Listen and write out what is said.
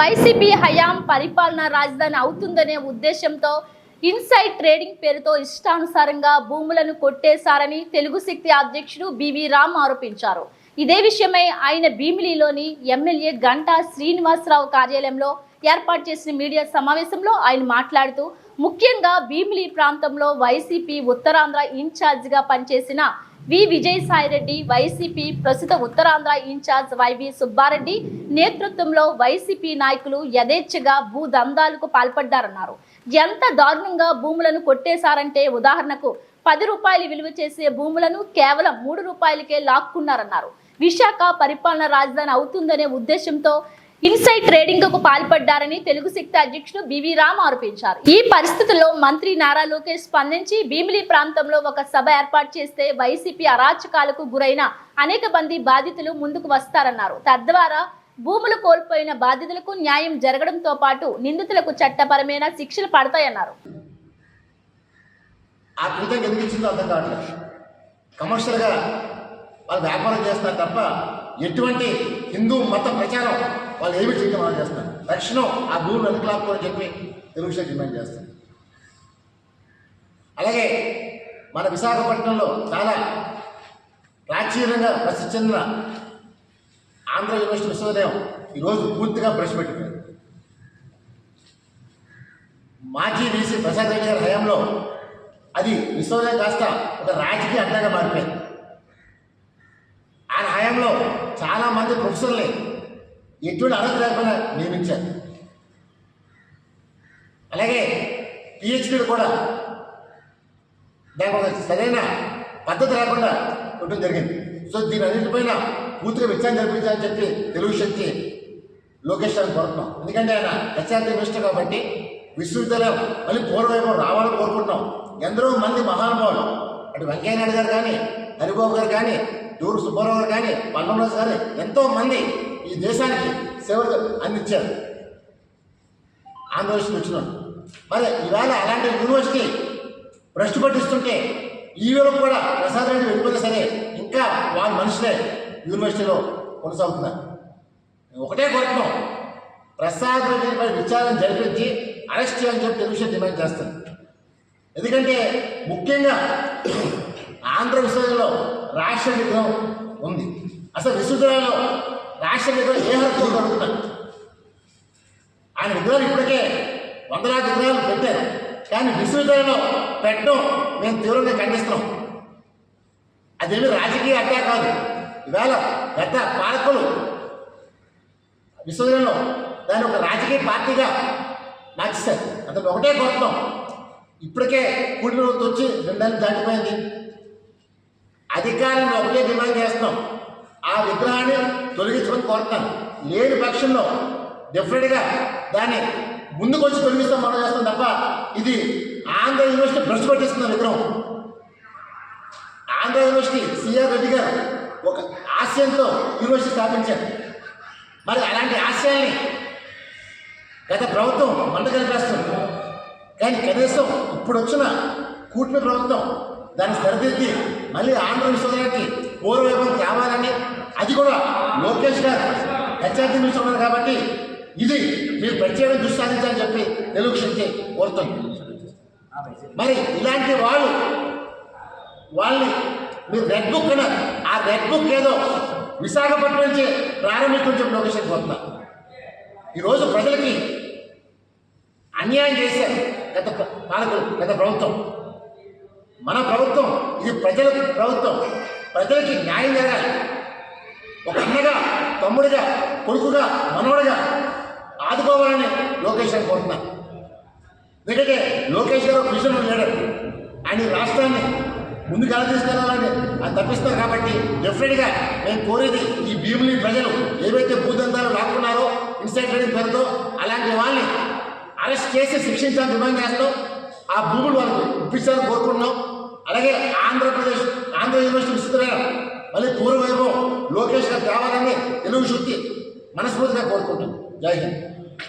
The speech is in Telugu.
వైసీపీ హయాం పరిపాలన రాజధాని అవుతుందనే ఉద్దేశంతో ఇన్సైడ్ ట్రేడింగ్ పేరుతో ఇష్టానుసారంగా భూములను కొట్టేశారని తెలుగు శక్తి అధ్యక్షుడు బివి రామ్ ఆరోపించారు. ఇదే విషయమై ఆయన భీమిలిలోని ఎమ్మెల్యే గంటా శ్రీనివాసరావు కార్యాలయంలో ఏర్పాటు చేసిన మీడియా సమావేశంలో ఆయన మాట్లాడుతూ ముఖ్యంగా భీమిలి ప్రాంతంలో వైసీపీ ఉత్తరాంధ్ర ఇన్ఛార్జిగా పనిచేసిన వి విజయసాయిరెడ్డి వైసీపీ ప్రస్తుత ఉత్తరాంధ్ర ఇన్ఛార్జ్ వైవి సుబ్బారెడ్డి నేతృత్వంలో వైసీపీ నాయకులు యథేచ్ఛగా భూదందాలకు పాల్పడ్డారన్నారు. ఎంత దారుణంగా భూములను కొట్టేశారంటే ఉదాహరణకు పది రూపాయలు విలువ చేసే భూములను కేవలం మూడు రూపాయలకే లాక్కున్నారన్నారు. విశాఖ పరిపాలన రాజధాని అవుతుందనే ఉద్దేశంతో ఇన్సైడ్ ట్రేడింగ్కు పాల్పడ్డారని తెలుగు శక్తి అధ్యక్షుడు బివి రామ్ ఆరోపించారు. ఈ పరిస్థితుల్లో మంత్రి నారా లోకేష్ స్పందించి భీమిలి ప్రాంతంలో ఒక సభ ఏర్పాటు చేస్తే వైసీపీ అరాచకాలకు గురైన అనేక మంది బాధితులు ముందుకు వస్తారన్నారు. తద్వారా భూములు కోల్పోయిన బాధితులకు న్యాయం జరగడంతో పాటు నిందితులకు చట్టపరమైన శిక్షలు పడతాయన్నారు. ఆ కమర్షియల్గా వాళ్ళు వ్యాపారం చేస్తారు తప్ప ఎటువంటి హిందూ మత ప్రచారం వాళ్ళు ఏమి చేయడం చేస్తారు. తక్షణం ఆ భూమిని వెనుకలాక్కోని చెప్పి తెలుగుదేశం డిమాండ్ చేస్తారు. అలాగే మన విశాఖపట్నంలో చాలా ప్రాచీనంగా ప్రసిద్ధి చెందిన ఆంధ్ర యూనివర్సిటీ విశ్వవిద్యాలయం ఈరోజు పూర్తిగా బ్రష్ పెట్టిపోయింది మాజీ వీసీ ప్రసాద్ రెడ్డి గారి హయాంలో అది విశ్వవిద్యాలయం కాస్త ఒక రాజకీయ అడ్డాగా మారిపోయింది ఆయన హయాంలో చాలా మంది ప్రొఫెసర్ని ఎటువంటి అర్హత లేకుండా నియమించారు. అలాగే పిహెచ్డీలు కూడా దానికి ఒక సరైన పద్ధతి లేకుండా ఉండడం జరిగింది. సో దీని అన్నింటిపైన పూర్తిగా విచారణ జరిపించాలని చెప్పి తెలుగు శక్తి లోకేష్ గారిని కోరుతున్నాం. ఎందుకంటే ఆయన ప్రశాంతి మినిస్టర్ కాబట్టి విశ్వవిద్యాలయం మళ్ళీ పూర్వవైపు రావాలని కోరుకుంటున్నాం. ఎందరో మంది మహానుభావులు అటు వెంకయ్యనాయుడు గారు కానీ హరిబాబు గారు కానీ డూరు సుబ్బారావు కానీ పండుగ సరే ఎంతో మంది ఈ దేశానికి సేవలు అందించారు. ఆంధ్రప్రదేశ్కి వచ్చినాడు మరి ఇవాళ అలాంటి యూనివర్సిటీ భ్రష్టు పట్టిస్తుంటే ఈవేళ కూడా ప్రసాద్ రెడ్డి వెళ్ళిపోయినా సరే ఇంకా వాళ్ళ మనుషులే యూనివర్సిటీలో కొనసాగుతున్నారు. ఒకటే కోరుతున్నాం ప్రసాద్ రెడ్డిపై విచారణ జరిపించి అరెస్ట్ చేయాలని చెప్పి తెలుగు డిమాండ్ చేస్తాను ఎందుకంటే ముఖ్యంగా ఆంధ్ర విశ్వవిద్యాలయంలో రాష్ట్ర విగ్రహం ఉంది. అసలు విశ్వవిద్యాలయంలో రాష్ట్ర విగ్రహం ఏ హక్కు జరుగుతున్నారు ఆయన విగ్రహాలు ఇప్పటికే వందలాది విగ్రహాలు పెట్టారు. కానీ విశ్వవిద్యాలయంలో పెట్టడం మేము తీవ్రంగా ఖండిస్తున్నాం. అదేమి రాజకీయ అడ్డా కాదు. ఇవాళ పెద్ద పాలకులు విశ్వవిద్యాలయంలో దాన్ని ఒక రాజకీయ పార్టీగా మార్చేశారు. అతను ఒకటే కోరుతున్నాం. ఇప్పటికే కూడిన రోజు వచ్చి రెండేళ్ళు దాటిపోయింది. అధికారాన్ని ఒకటే డిమాండ్ చేస్తున్నాం. ఆ విగ్రహాన్ని తొలగించమని కోరుతాను లేని పక్షంలో డెఫినెట్గా దాన్ని ముందుకు వచ్చి తొలగిస్తాం మనం చేస్తాం తప్ప ఇది ఆంధ్ర యూనివర్సిటీ భ్రష్టు పట్టిస్తున్న విగ్రహం. ఆంధ్ర యూనివర్సిటీ సిఆర్ రెడ్డి గారు ఒక ఆశయంతో యూనివర్సిటీ స్థాపించారు. మరి అలాంటి ఆశయాల్ని గత ప్రభుత్వం మంట కలిపేస్తుంది కానీ కనీసం ఇప్పుడు వచ్చిన కూటమి ప్రభుత్వం దాన్ని సరిదిద్ది. మళ్ళీ ఆంధ్ర విశ్వవిద్యాలయానికి పూర్వవైభవం తేవాలని అది కూడా లోకేష్ గారు హెచ్ఆర్టీ మినిస్టర్ ఉన్నారు కాబట్టి ఇది మీరు ప్రత్యేక దృష్టి సాధించాలని చెప్పి తెలుగు శక్తి కోరుతుంది. మరి ఇలాంటి వాళ్ళు వాళ్ళని మీరు రెడ్ బుక్ అన్నారు ఆ రెడ్ బుక్ ఏదో విశాఖపట్నం నుంచి ప్రారంభించడం చెప్పి లోకేష్ గారు కోరుతున్నారు. ఈరోజు ప్రజలకి అన్యాయం చేశారు గత పాలకులు గత ప్రభుత్వం. మన ప్రభుత్వం ఇది ప్రజలకు ప్రభుత్వం. ప్రజలకి న్యాయం జరగాలి. ఒక అన్నగా తమ్ముడిగా కొడుకుగా మనవడిగా ఆదుకోవాలని లోకేష్ గారు కోరుతున్నారు ఎందుకంటే లోకేష్ గారు విజన్ లేడర్ ఆయన రాష్ట్రాన్ని ముందుకు ఎలా తీసుకెళ్ళాలని అది తప్పిస్తారు కాబట్టి డెఫినెట్గా మేము కోరేది ఈ భీముని ప్రజలు ఏవైతే భూదంతాలు రాకున్నారో ఇన్సైడ్ ట్రేడింగ్ పేరుతో అలాంటి వాళ్ళని అరెస్ట్ చేసి శిక్షించాలని డిమాండ్ చేస్తాం ఆ భూములు వాళ్ళకి ఇప్పించాలని కోరుకుంటున్నాం. అలాగే ఆంధ్రప్రదేశ్ ఆంధ్ర యూనివర్సిటీ విశ్వవిద్యాలయం మళ్ళీ పూర్వవైభవం లోకేష్ గారు కావాలని తెలుగు శక్తి మనస్ఫూర్తిగా కోరుకుంటుంది. జై హింద్.